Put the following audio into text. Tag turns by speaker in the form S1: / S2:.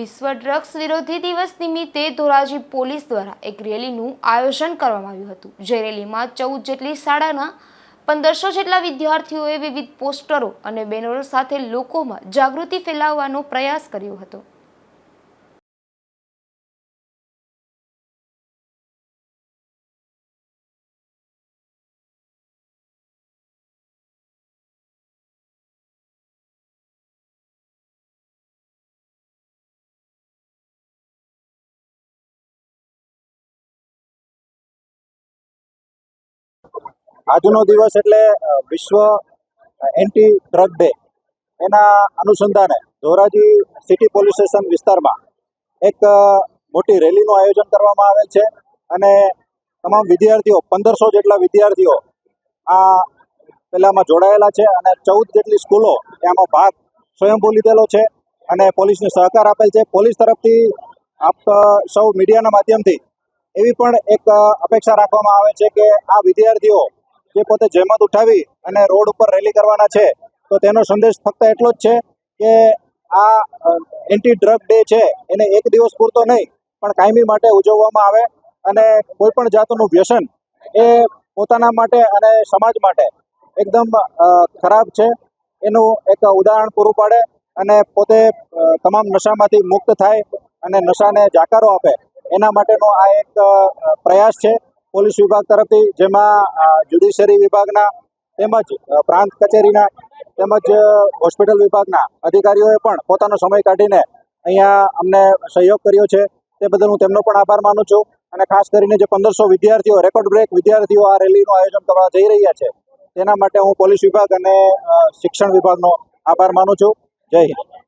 S1: વિશ્વ ડ્રગ્સ વિરોધી દિવસ નિમિત્તે ધોરાજી પોલીસ દ્વારા એક રેલીનું આયોજન કરવામાં આવ્યું હતું. જે રેલીમાં ચૌદ જેટલી શાળાના પંદરસો જેટલા વિદ્યાર્થીઓએ વિવિધ પોસ્ટરો અને બેનરો સાથે લોકોમાં જાગૃતિ ફેલાવવાનો પ્રયાસ કર્યો હતો.
S2: આજનો દિવસ એટલે વિશ્વ એન્ટી ડ્રગ ડે. એના અનુસંધાને ધોરાજી સિટી પોલીસ સ્ટેશન વિસ્તારમાં એક મોટી રેલીનું આયોજન કરવામાં આવેલ છે અને તમામ વિદ્યાર્થીઓ, પંદરસો જેટલા વિદ્યાર્થીઓ આ પહેલામાં જોડાયેલા છે અને ચૌદ જેટલી સ્કૂલો એમાં ભાગ સ્વયંભૂ લીધેલો છે અને પોલીસને સહકાર આપેલ છે. પોલીસ તરફથી આપ સૌ મીડિયાના માધ્યમથી એવી પણ એક અપેક્ષા રાખવામાં આવે છે કે આ વિદ્યાર્થીઓ જે પોતે જહેમત ઉઠાવી અને રોડ ઉપર રેલી કરવાના છે. તો તેનો સંદેશ ફક્ત એટલો જ છે કે આ એન્ટી ડ્રગ ડે છે. એને એક દિવસ પૂરતો નહીં, પણ કાયમી માટે ઉજવવામાં આવે અને કોઈ પણ જાતનું વ્યસન એ પોતાના માટે અને સમાજ માટે એકદમ ખરાબ છે. એનું એક ઉદાહરણ પૂરું પાડે અને પોતે તમામ નશામાંથી મુક્ત થાય અને નશાને જાકારો આપે. એના માટેનો આ એક પ્રયાસ છે. પોલીસ વિભાગ તરફથી, જેમાં જ્યુડિશિયરી વિભાગના તેમજ પ્રાંત કચેરીના તેમજ હોસ્પિટલ વિભાગના અધિકારીઓએ પણ પોતાનો સમય કાઢીને અહીંયા અમને સહયોગ કર્યો છે. તે બદલ હું તેમનો પણ આભાર માનું છું. અને ખાસ કરીને જે પંદરસો વિદ્યાર્થીઓ રેકોર્ડ બ્રેક વિદ્યાર્થીઓ આ રેલીનું આયોજન કરવા જઈ રહ્યા છે, તેના માટે હું પોલીસ વિભાગ અને શિક્ષણ વિભાગનો આભાર માનું છું. જય હિન્દ.